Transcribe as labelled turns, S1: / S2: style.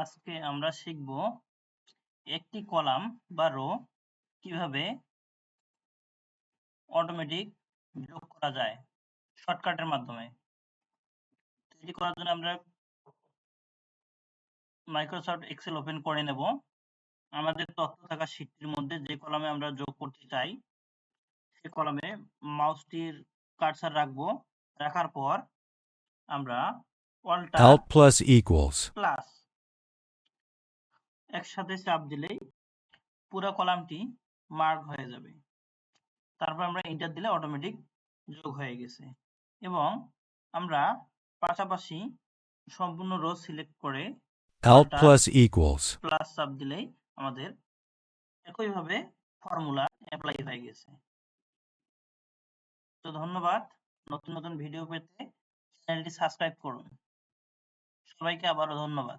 S1: আজকে আমরা শিখব একটি কলাম বা রো কীভাবে অটোমেটিক যোগ করা যায় শর্টকাটের মাধ্যমে। এটি করার জন্য আমরা মাইক্রোসফট এক্সেল ওপেন করে নেব। আমাদের তথ্য থাকা শীটটির মধ্যে যে কলামে আমরা যোগ করতে চাই সে কলামে মাউসটির কার্সার রাখব। রাখার পর আমরা অল্টার
S2: plus equals.
S1: প্লাস একসাথে চাপ দিলেই পুরো কলামটি মার্ক হয়ে যাবে তারপর আমরা এন্টার দিলে অটোমেটিক যোগ হয়ে গেছে এবং আমরা পাশাপাশি সম্পূর্ণ রো সিলেক্ট করে Alta.
S2: plus equals.
S1: প্লাস চাপ দিলেই আমাদের একইভাবে ফর্মুলা অ্যাপ্লাই হয়ে গেছে তো ধন্যবাদ নতুন নতুন ভিডিও পেতে চ্যানেলটি সাবস্ক্রাইব করুন সবাইকে আবারও ধন্যবাদ